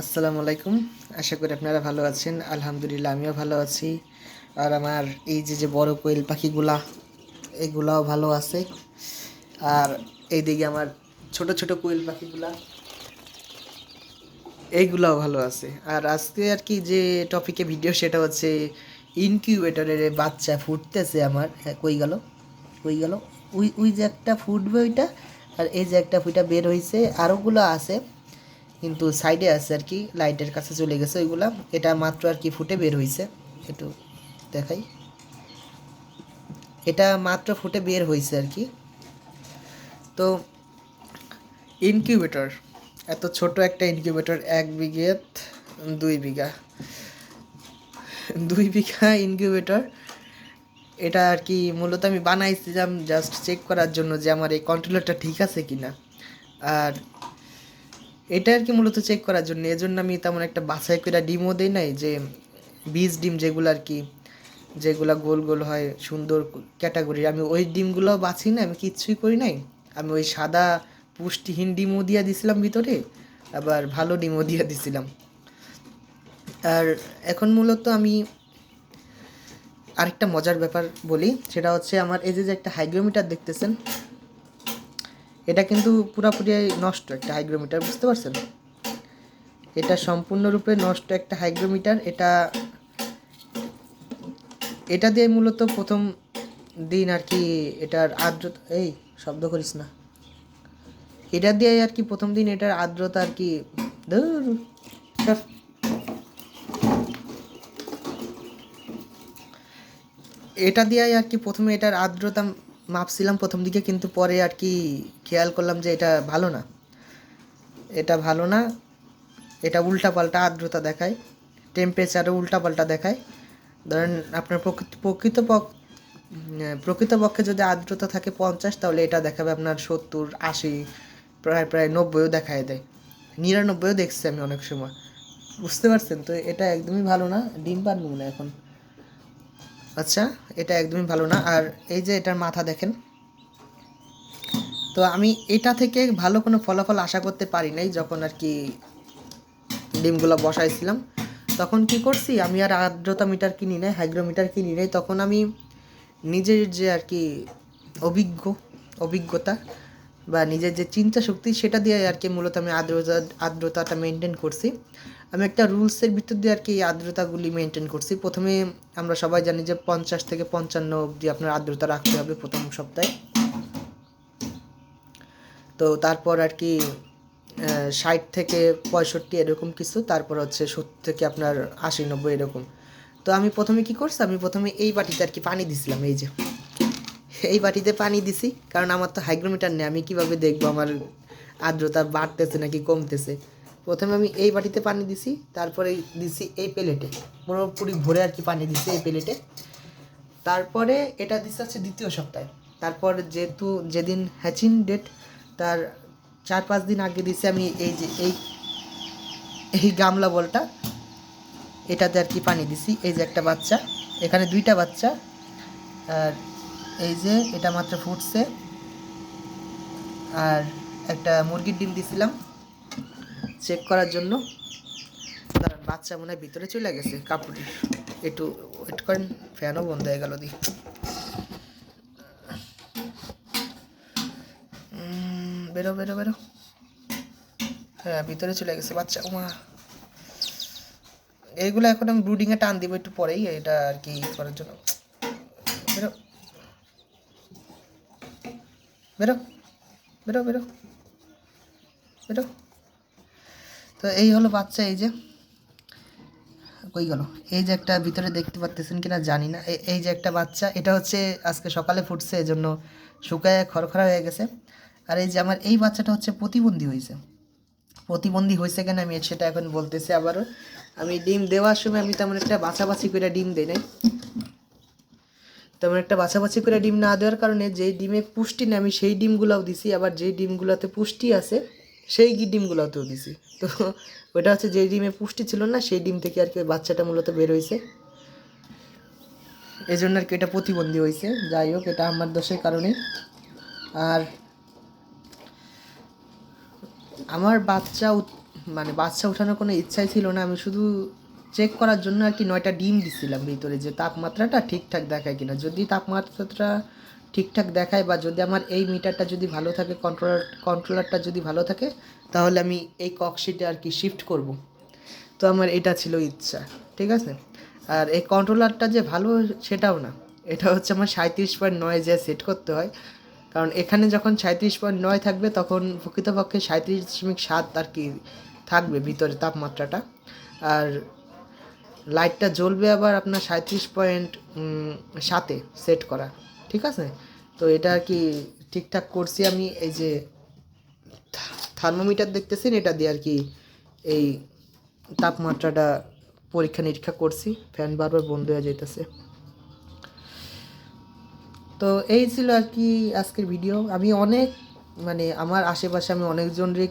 আসসালামু আলাইকুম। আশা করি আপনারা ভালো আছেন। আলহামদুলিল্লাহ, আমিও ভালো আছি। আর আমার এই যে যে বড় কোয়েল পাখিগুলা, এগুলাও ভালো আছে। আর এইদিকে আমার ছোট ছোট কোয়েল পাখিগুলা, এইগুলাও ভালো আছে। আর আজকে আর কি যে টপিকে ভিডিও সেটা হচ্ছে ইনকিউবেটরের বাচ্চা ফুটতেছে আমার। হ্যাঁ কই গেল? কই গেল? ওই ওই যে একটা ফুটবে ওইটা, আর এই যে একটা ফুইটা বের হয়েছে আরোগুলো আছে। কিন্তু সাইডে আছে আর কি লাইটের কাছে চলে গেছে ওইগুলা। এটা মাত্র আর কি ফুটে বের হয়েছে একটু দেখাই। এটা মাত্র ফুটে বের হয়েছে আর কি। তো ইনকিউবেটর এত ছোট একটা ইনকিউবেটর এক বিঘে, দুই বিঘা। দুই বিঘা ইনকিউবেটর এটা আর কি মূলত আমি বানাইছিলাম জাস্ট চেক করার জন্য যে আমার এই কন্ট্রোলারটা ঠিক আছে কিনা। আর এটা আর কি মূলত চেক করার জন্য। এজন্য আমি তেমন একটা বাছাই করে ডিমও দিই নাই, যে বীজ ডিম যেগুলো আর কি, যেগুলা গোল গোল হয়, সুন্দর ক্যাটাগরির আমি ওই ডিমগুলো বাছি না আমি কিচ্ছুই করি নাই। আমি ওই সাদা পুষ্টিহীন ডিমও দিয়ে দিছিলাম ভিতরে, আবার ভালো ডিমও দিয়ে দিছিলাম। আর এখন মূলত আমি আরেকটা মজার ব্যাপার বলি, সেটা হচ্ছে আমার এই যে যে একটা হাইগ্রোমিটার দেখতেছেন এটা কিন্তু পুরাপুরি নষ্ট একটা হাইগ্রোমিটার, বুঝতে পারছেন? এটা সম্পূর্ণরূপে নষ্ট একটা হাইগ্রোমিটার। এটা এটা দিয়ে মূলত প্রথম দিন আর কি এটার আর্দ্রতা, এই শব্দ করিস না। এটা দিয়ে আর কি প্রথম দিন এটার আর্দ্রতা আর কি এটা দিয়ে আর কি প্রথমে এটার আর্দ্রতা মাপছিলাম প্রথম দিকে, কিন্তু পরে আর কি খেয়াল করলাম যে এটা ভালো না। এটা ভালো না, এটা উল্টাপাল্টা আর্দ্রতা দেখায় টেম্পারেচারও উল্টাপাল্টা দেখায়। ধরেন আপনার প্রকৃত প্রকৃত পক- প্রকৃতপক্ষে যদি আর্দ্রতা থাকে পঞ্চাশ, তাহলে এটা দেখাবে আপনার সত্তর, আশি, প্রায় প্রায় নব্বইও দেখায় দেয়। নিরানব্বইও দেখছি আমি অনেক সময়। বুঝতে পারছেন? তো এটা একদমই ভালো না, ডিম পারব না এখন। আচ্ছা এটা একদমই ভালো না। আর এই যে এটার মাথা দেখেন। তো আমি এটা থেকে ভালো কোনো ফলাফল আশা করতে পারি নাই যখন আর কি ডিমগুলো বসাইছিলাম। তখন কি করছি, আমি আর আর্দ্রতা মিটার কিনি নাই, হাইগ্রোমিটার কিনি নাই, তখন আমি নিজের যে আর কি অভিজ্ঞ, অভিজ্ঞতা বা নিজের যে চিন্তা শক্তি, সেটা দিয়ে আর কি মূলত আমি আর্দ্রতা, আর্দ্রতাটা মেনটেন করছি। আমি একটা রুলসের ভিতর দিয়ে আর কি এই আর্দ্রতাগুলি মেনটেন করছি। প্রথমে আমরা সবাই জানি যে পঞ্চাশ থেকে পঞ্চান্ন অবধি আপনার আর্দ্রতা রাখতে হবে প্রথম সপ্তাহে। তো তারপর আর কি ষাট থেকে পঁয়ষট্টি এরকম কিছু, তারপর হচ্ছে সত্তর থেকে আপনার আশি, নব্বই এরকম। তো আমি প্রথমে কি করছি, আমি প্রথমে এই বাটিতে আর কি পানি দিছিলাম, এই যে। এই বাটিতে পানি দিছি, কারণ আমার তো হাইগ্রোমিটার নেই, আমি কীভাবে দেখব আমার আর্দ্রতা বাড়তেছে নাকি কমতেছে? প্রথমে আমি এই বাটিতে পানি দিছি, তারপরে দিছি এই প্লেটে। পুরোপুরি ভরে আর কি পানি দিছি এই প্লেটে। তারপরে এটা দিচ্ছে হচ্ছে দ্বিতীয় সপ্তাহে। তারপর যেহেতু যেদিন হ্যাচিং ডেট তার চার পাঁচ দিন আগে দিছি আমি এই যে এই এই গামলা বলটা। এটাতে আর কি পানি দিছি। এই যে একটা বাচ্চা, এখানে দুইটা বাচ্চা। আর এই যে এটা মাত্র ফুটছে। আর একটা মুরগির ডিম দিছিলাম। চেক করার জন্য। দাঁড়ান, বাচ্চা মনে হয় ভিতরে চলে গেছে কাপড়ের একটু ওয়েট করেন ফ্যানও বন্ধ হয়ে গেল দি। বেরো বেরো বেরো। হ্যাঁ ভিতরে চলে গেছে বাচ্চা, উমা। এইগুলো এখন আমি ব্রুডিংয়ে টান দিব একটু পরেই, এটা আর কি করার জন্য। বেরো। বেরো বেরো বেরো। বেরো। তো এই হলো বাচ্চা, এই যে, কই গেল? এই যে একটা ভিতরে দেখতে পাচ্তেছেন কিনা জানি না। এই যে একটা বাচ্চা, এটা হচ্ছে আজকে সকালে ফুটছে এই জন্য শুকায় খরখরা হয়ে গেছে। আর এই যে আমার এই বাচ্চাটা হচ্ছে প্রতিবন্ধী হয়েছে প্রতিবন্ধী হয়েছে কেন আমি সেটা এখন বলতেছি আবারও। আমি ডিম দেওয়ার সময় আমি তেমন একটা বাছাবাছি করে ডিম দিই নাই। তেমন একটা বাছাবাছি করে ডিম না দেওয়ার কারণে যেই ডিমে পুষ্টি নেই, আমি সেই ডিমগুলোও দিছি। আবার যেই ডিমগুলোতে পুষ্টি আছে সেই ডিমগুলোতেও দিছি। তো ওটা হচ্ছে যেই ডিমে পুষ্টি ছিল না, সেই ডিম থেকে আর কি বাচ্চাটা মূলত বের হয়েছে। এই জন্য আর কি এটা প্রতিবন্ধী হয়েছে। যাই হোক, এটা আমার দোষের কারণে। আর আমার বাচ্চা মানে বাচ্চা ওঠানোর কোনো ইচ্ছাই ছিল না। আমি শুধু চেক করার জন্য আর কি নয়টা ডিম দিছিলাম ভিতরে যে তাপমাত্রাটা ঠিকঠাক দেখায় কিনা। যদি তাপমাত্রাটা ঠিকঠাক দেখায় বা যদি আমার এই মিটারটা যদি ভালো থাকে কন্ট্রোলার কন্ট্রোলারটা যদি ভালো থাকে, তাহলে আমি এই ককশিটে আর কি শিফট করব। তো আমার এটা ছিল ইচ্ছা, ঠিক আছে? আর এই কন্ট্রোলারটা যে ভালো সেটাও না। এটা হচ্ছে আমার সাঁত্রিশ পয়েন্ট নয় যে সেট করতে হয়। কারণ এখানে যখন সাঁত্রিশ পয়েন্ট নয় থাকবে, তখন প্রকৃতপক্ষে সাঁত্রিশ দশমিক সাত আর কি থাকবে ভিতরে তাপমাত্রাটা। আর লাইটটা জ্বলবে আবার আপনার সাঁত্রিশ পয়েন্ট সাতে সেট করা। ঠিক আছে? তো এটা আর কি ঠিকঠাক করছি আমি, এই যে থার্মোমিটার দেখতেছেন, এটা দিয়ে আর কি এই তাপমাত্রাটা পরীক্ষা নিরীক্ষা করছি, ফ্যান বারবার বন্ধ হয়ে যাইতেছে। তো এই ছিল আর কি আজকের ভিডিও আমি অনেক মানে আমার আশেপাশে আমি অনেকজনেরই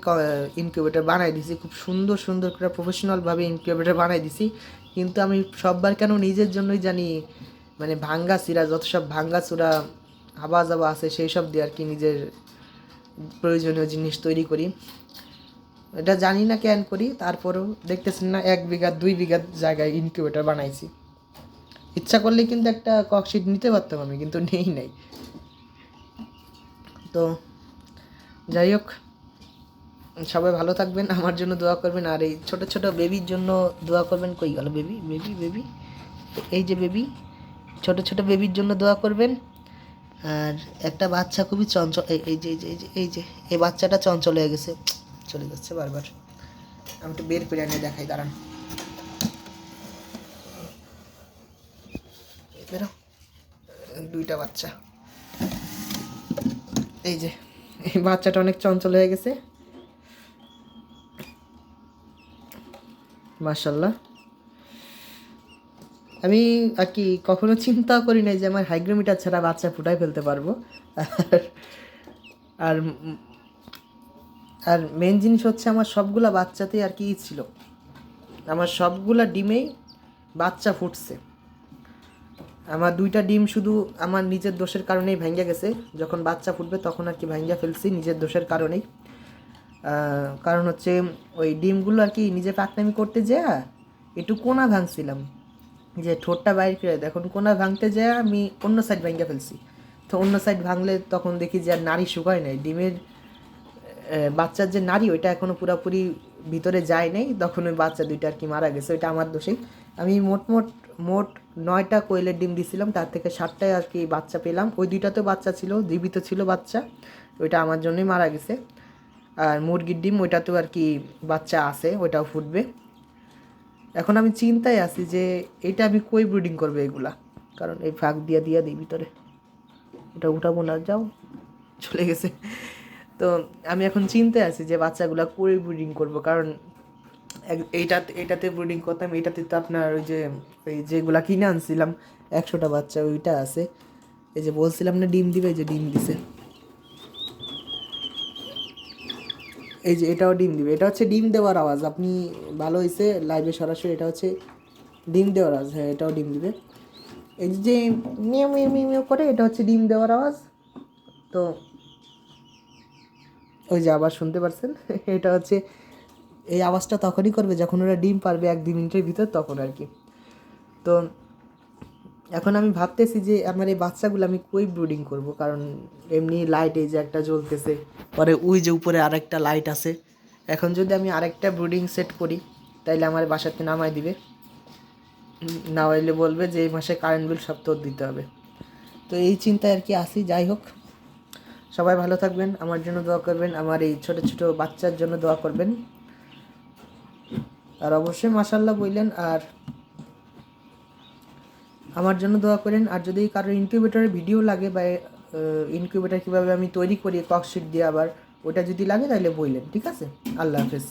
ইনকিউবেটার বানাই দিছি, খুব সুন্দর সুন্দর করে প্রফেশনালভাবে ইনকিউবেটার বানাই দিছি। কিন্তু আমি সববার কেন নিজের জন্যই জানি মানে ভাঙ্গা চিরা যত সব ভাঙ্গা চূড়া হাবা জাবা আছে, সেই সব দিয়ে আর কি নিজের প্রয়োজনীয় জিনিস তৈরি করি। এটা জানি না কেন করি, তারপরেও দেখতেছেন না, এক বিঘা, দুই বিঘা জায়গায় ইনকিউবেটার বানাইছি। ইচ্ছা করলে কিন্তু একটা ককশিট নিতে পারতাম আমি, কিন্তু নেই নাই। তো যাই হোক, সবাই ভালো থাকবেন, আমার জন্য দোয়া করবেন, আর এই ছোট ছোট বেবির জন্য দোয়া করবেন, কই গেল বেবি বেবি বেবি এই যে বেবি ছোট ছোট বেবির জন্য দোয়া করবেন। আর একটা বাচ্চা খুবই চঞ্চল, এই যে এই যে এই যে, এই বাচ্চাটা চঞ্চল হয়ে গেছে। চলে যাচ্ছে বারবার। আমি একটু বের করে আনিয়ে দেখাই, দাঁড়ান। দুইটা বাচ্চা। এই যে, এই বাচ্চাটা অনেক চঞ্চল হয়ে গেছে। মার্শাল্লাহ আমি আর কি কখনো চিন্তা করি নাই যে আমার হাইগ্রোমিটার ছাড়া বাচ্চা ফুটাই ফেলতে পারব। আর আর মেন জিনিস হচ্ছে আমার সবগুলা বাচ্চাতেই আর কি ছিল। আমার সবগুলা ডিমেই বাচ্চা ফুটছে। আমার দুইটা ডিম শুধু আমার নিজের দোষের কারণেই ভেঙে গেছে। যখন বাচ্চা ফুটবে তখন আর কি ভেঙে ফেলছি নিজের দোষের কারণেই। কারণ হচ্ছে ওই ডিমগুলো আর কি নিজে পাকনামি করতে যেয়া একটু কোনা ভাঙছিলাম। যে ঠোঁটটা বাইর করে দেয়। এখন কোনা ভাঙতে যায়, আমি অন্য সাইড ভেঙে ফেলছি। তো অন্য সাইড ভাঙলে তখন দেখি যে আর নাড়ি শুকায় নাই। ডিমের বাচ্চার যে নারী, ওইটা এখনও পুরোপুরি ভিতরে যায় নাই। তখন ওই বাচ্চা দুইটা আর কি মারা গেছে, ওইটা আমার দোষেই। আমি মোট মোট মোট নয়টা কোয়েলের ডিম দিছিলাম, তার থেকে সাতটায় আর কি বাচ্চা পেলাম। ওই দুইটাতেও বাচ্চা ছিল, জীবিত ছিল বাচ্চা, ওইটা আমার জন্যই মারা গেছে। আর মুরগির ডিম, ওইটাতেও আর কি বাচ্চা আছে, ওইটাও ফুটবে। এখন আমি চিন্তায় আছি যে এটা আমি কই ব্রিডিং করব এগুলা? কারণ এই ফাঁক দিয়া দিয়া দিই ভিতরে। ওটা উঠাবো না, যাও। চলে গেছে। তো আমি এখন চিন্তায় আছি যে বাচ্চাগুলা কই ব্রিডিং করব? কারণ এইটাতে এইটাতে ব্রিডিং করতাম, এইটাতে তো আপনার ওই যে ওই যেগুলা কিনে আনছিলাম, একশোটা বাচ্চা ওইটা আছে। এই যে বলছিলাম না, ডিম দিবে যে ডিম দিছে। এই যে এটাও ডিম দিবে। এটা হচ্ছে ডিম দেওয়ার আওয়াজ। আপনি ভালো হয়েছে লাইভে সরাসরি এটা হচ্ছে ডিম দেওয়ার আওয়াজ। হ্যাঁ এটাও ডিম দিবে। এই যে মিয়াও মিয়াও মিয়াও করে, এটা হচ্ছে ডিম দেওয়ার আওয়াজ। তো ওই যে আবার শুনতে পারছেন? এটা হচ্ছে এই আওয়াজটা তখনই করবে যখন ওরা ডিম পারবে এক দুই মিনিটের ভিতর, তখন আর কি। তো এখন আমি ভাবতেছি যে আমার এই বাচ্চাগুলো আমি কই ব্রুডিং করব? কারণ এমনি লাইট এই যে একটা জ্বলতেছে, পরে ওই যে উপরে আরেকটা লাইট আছে। এখন যদি আমি আরেকটা ব্রুডিং সেট করি, তাইলে আমার বাসাতে নামাই দিবে। না হইলে বলবে যে এই মাসে কারেন্ট বিল সব তোর দিতে হবে। তো এই চিন্তায় আর কি আসি যাই হোক। সবাই ভালো থাকবেন, আমার জন্য দোয়া করবেন, আমার এই ছোট ছোট বাচ্চার জন্য দোয়া করবেন। আর অবশ্যই মাসাল্লাহ বললেন আর আমার জন্য দোয়া করেন। আর যদি কারোর ইনকিউবেটরের ভিডিও লাগে বা ইনকিউবেটর কীভাবে আমি তৈরি করি ককশিট দিয়ে আবার ওটা যদি লাগে তাহলে বললেন ঠিক আছে? আল্লাহ হাফেজ।